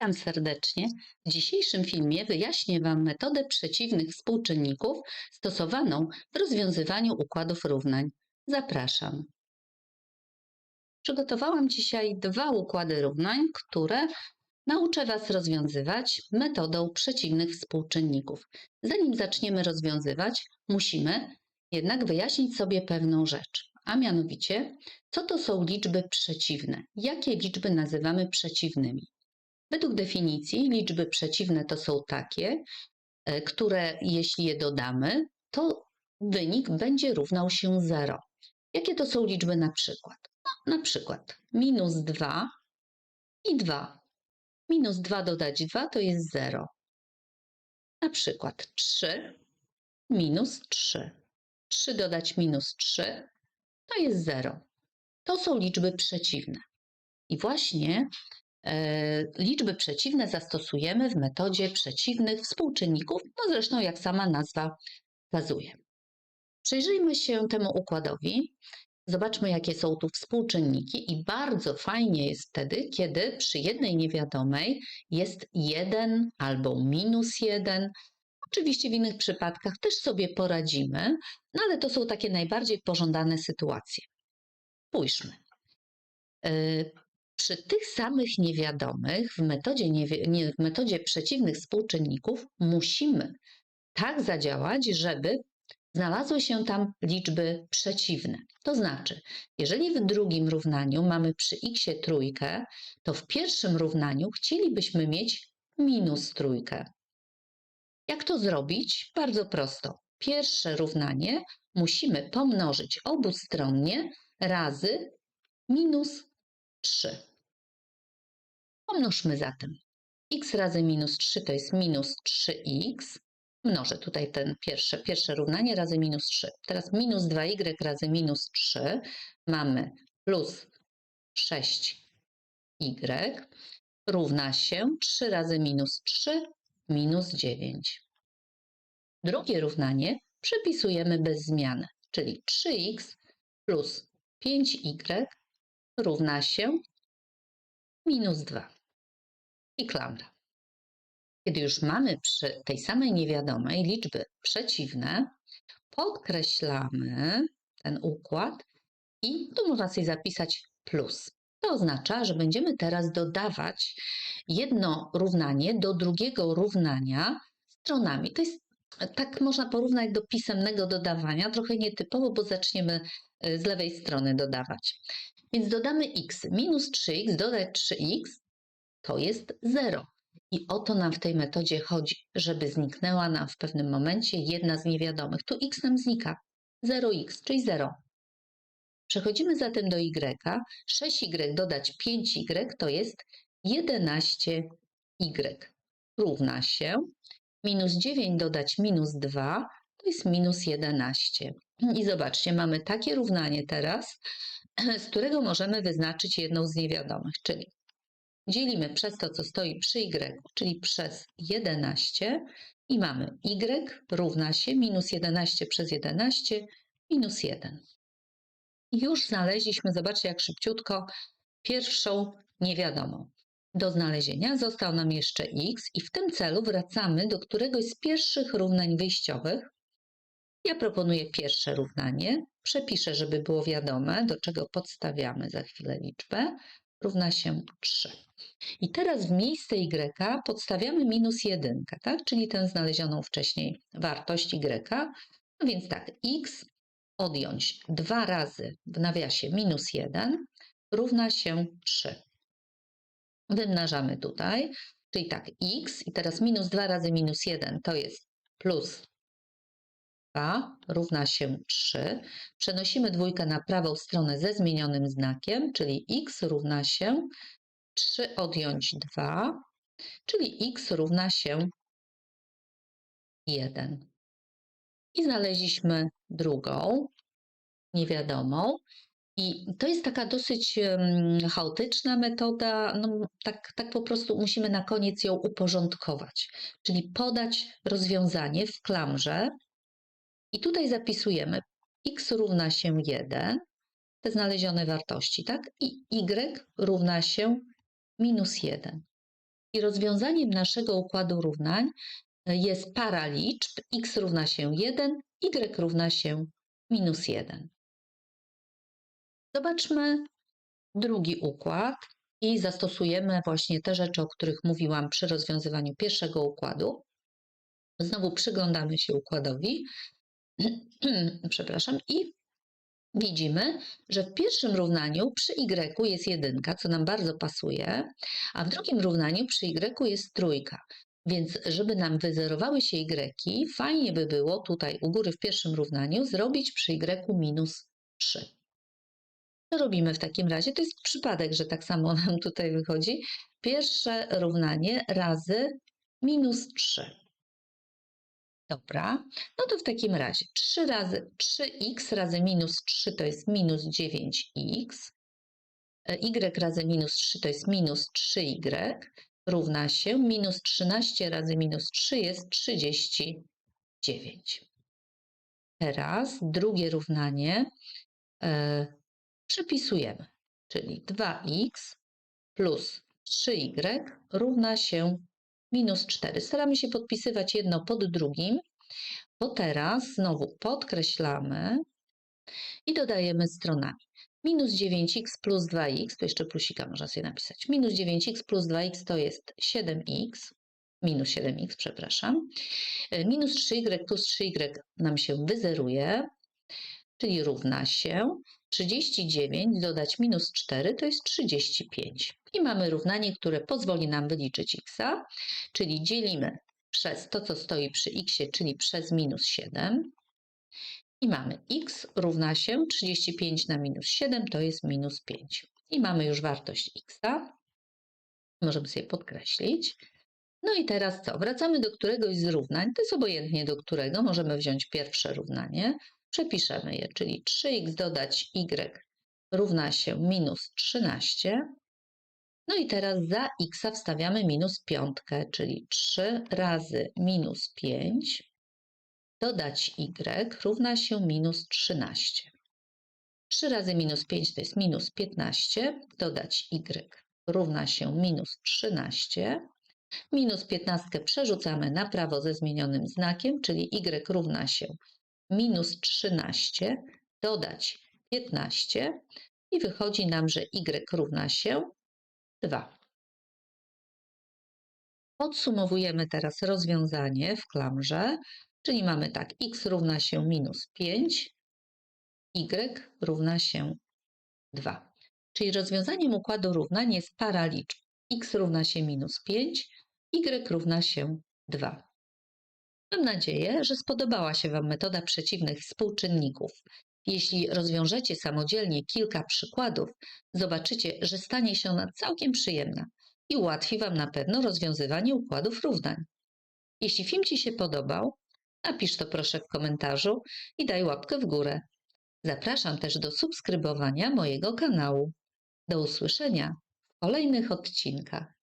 Witam serdecznie. W dzisiejszym filmie wyjaśnię Wam metodę przeciwnych współczynników stosowaną w rozwiązywaniu układów równań. Zapraszam. Przygotowałam dzisiaj dwa układy równań, które nauczę Was rozwiązywać metodą przeciwnych współczynników. Zanim zaczniemy rozwiązywać, musimy jednak wyjaśnić sobie pewną rzecz, a mianowicie, co to są liczby przeciwne? Jakie liczby nazywamy przeciwnymi? Według definicji liczby przeciwne to są takie, e, które jeśli je dodamy, to wynik będzie równał się 0. Jakie to są liczby na przykład? No, na przykład minus 2 i 2. Minus 2 dodać 2 to jest 0. Na przykład 3 minus 3. 3 dodać minus 3 to jest 0. To są liczby przeciwne. I właśnie liczby przeciwne zastosujemy w metodzie przeciwnych współczynników, no zresztą jak sama nazwa wskazuje. Przyjrzyjmy się temu układowi, zobaczmy jakie są tu współczynniki i bardzo fajnie jest wtedy, kiedy przy jednej niewiadomej jest 1 albo minus 1. Oczywiście w innych przypadkach też sobie poradzimy, no ale to są takie najbardziej pożądane sytuacje. Spójrzmy. Przy tych samych niewiadomych w metodzie, nie, w metodzie przeciwnych współczynników musimy tak zadziałać, żeby znalazły się tam liczby przeciwne. To znaczy, jeżeli w drugim równaniu mamy przy x trójkę, to w pierwszym równaniu chcielibyśmy mieć minus trójkę. Jak to zrobić? Bardzo prosto. Pierwsze równanie musimy pomnożyć obustronnie razy minus 3. Pomnóżmy zatem. x razy minus 3 to jest minus 3x. Mnożę tutaj ten pierwsze, pierwsze równanie razy minus 3. Teraz minus 2y razy minus 3 mamy plus 6y równa się 3 razy minus 3 minus 9. Drugie równanie przepisujemy bez zmiany, czyli 3x plus 5y równa się minus 2 i klamra. Kiedy już mamy przy tej samej niewiadomej liczby przeciwne, podkreślamy ten układ i tu można sobie zapisać plus. To oznacza, że będziemy teraz dodawać jedno równanie do drugiego równania stronami. To jest tak można porównać do pisemnego dodawania, trochę nietypowo, bo zaczniemy e, z lewej strony dodawać. Więc dodamy x. Minus 3x dodać 3x to jest 0. I o to nam w tej metodzie chodzi, żeby zniknęła nam w pewnym momencie jedna z niewiadomych. Tu x nam znika. 0x, czyli 0. Przechodzimy zatem do y. 6y dodać 5y to jest 11y. Równa się minus 9 dodać minus 2 to jest minus 11. I zobaczcie, mamy takie równanie teraz, z którego możemy wyznaczyć jedną z niewiadomych, czyli dzielimy przez to, co stoi przy y, czyli przez 11 i mamy y równa się minus 11 przez 11 minus 1. I już znaleźliśmy, zobaczcie jak szybciutko, pierwszą niewiadomą. Do znalezienia został nam jeszcze x i w tym celu wracamy do któregoś z pierwszych równań wyjściowych. Ja proponuję pierwsze równanie. Przepiszę, żeby było wiadome, do czego podstawiamy za chwilę liczbę równa się 3. I teraz w miejsce y podstawiamy minus 1, tak? czyli tę znalezioną wcześniej wartość y. No więc tak, x odjąć 2 razy w nawiasie minus 1 równa się 3. Wymnażamy tutaj, czyli tak x i teraz minus 2 razy minus 1 to jest plus 2 równa się 3. Przenosimy dwójkę na prawą stronę ze zmienionym znakiem, czyli x równa się 3 odjąć 2, czyli x równa się 1. I znaleźliśmy drugą niewiadomą. I to jest taka dosyć chaotyczna metoda, no, tak, tak po prostu musimy na koniec ją uporządkować, czyli podać rozwiązanie w klamrze i tutaj zapisujemy x równa się 1, te znalezione wartości, tak? I y równa się minus 1. I rozwiązaniem naszego układu równań e, jest para liczb x równa się 1, y równa się minus 1. Zobaczmy drugi układ i zastosujemy właśnie te rzeczy, o których mówiłam przy rozwiązywaniu pierwszego układu. Znowu przyglądamy się układowi, przepraszam, i widzimy, że w pierwszym równaniu przy y jest jedynka, co nam bardzo pasuje, a w drugim równaniu przy y jest trójka. Więc żeby nam wyzerowały się y, fajnie by było tutaj u góry w pierwszym równaniu zrobić przy y minus 3. Co robimy w takim razie? To jest przypadek, że tak samo nam tutaj wychodzi. Pierwsze równanie razy minus 3. Dobra, no to w takim razie 3 razy 3x razy minus 3 to jest minus 9x, y razy minus 3 to jest minus 3y, równa się minus 13 razy minus 3 jest 39. Teraz drugie równanie e, przepisujemy, czyli 2x plus 3y równa się minus 4. Staramy się podpisywać jedno pod drugim, bo teraz znowu podkreślamy i dodajemy stronami. Minus 9x plus 2x, tu jeszcze plusika można sobie napisać. Minus 9x plus 2x to jest 7x, minus 7x, przepraszam. E, minus 3y plus 3y nam się wyzeruje, czyli równa się 39 dodać minus 4 to jest 35. I mamy równanie, które pozwoli nam wyliczyć x, czyli dzielimy przez to, co stoi przy x, czyli przez minus 7. I mamy x równa się 35 na minus 7 to jest minus 5. I mamy już wartość x. Możemy sobie podkreślić. No i teraz co? Wracamy do któregoś z równań. To jest obojętnie do którego. Możemy wziąć pierwsze równanie. Przepiszemy je, czyli 3x dodać y równa się minus 13. No i teraz za x wstawiamy minus piątkę, czyli 3 razy minus 5 dodać y równa się minus 13. 3 razy minus 5 to jest minus 15, dodać y równa się minus 13. Minus 15 przerzucamy na prawo ze zmienionym znakiem, czyli y równa się minus 13, dodać 15 i wychodzi nam, że y równa się 2. Podsumowujemy teraz rozwiązanie w klamrze, czyli mamy tak, x równa się minus 5, y równa się 2. Czyli rozwiązaniem układu równań jest para liczb x równa się minus 5, y równa się 2. Mam nadzieję, że spodobała się Wam metoda przeciwnych współczynników. Jeśli rozwiążecie samodzielnie kilka przykładów, zobaczycie, że stanie się ona całkiem przyjemna i ułatwi Wam na pewno rozwiązywanie układów równań. Jeśli film Ci się podobał, napisz to proszę w komentarzu i daj łapkę w górę. Zapraszam też do subskrybowania mojego kanału. Do usłyszenia w kolejnych odcinkach.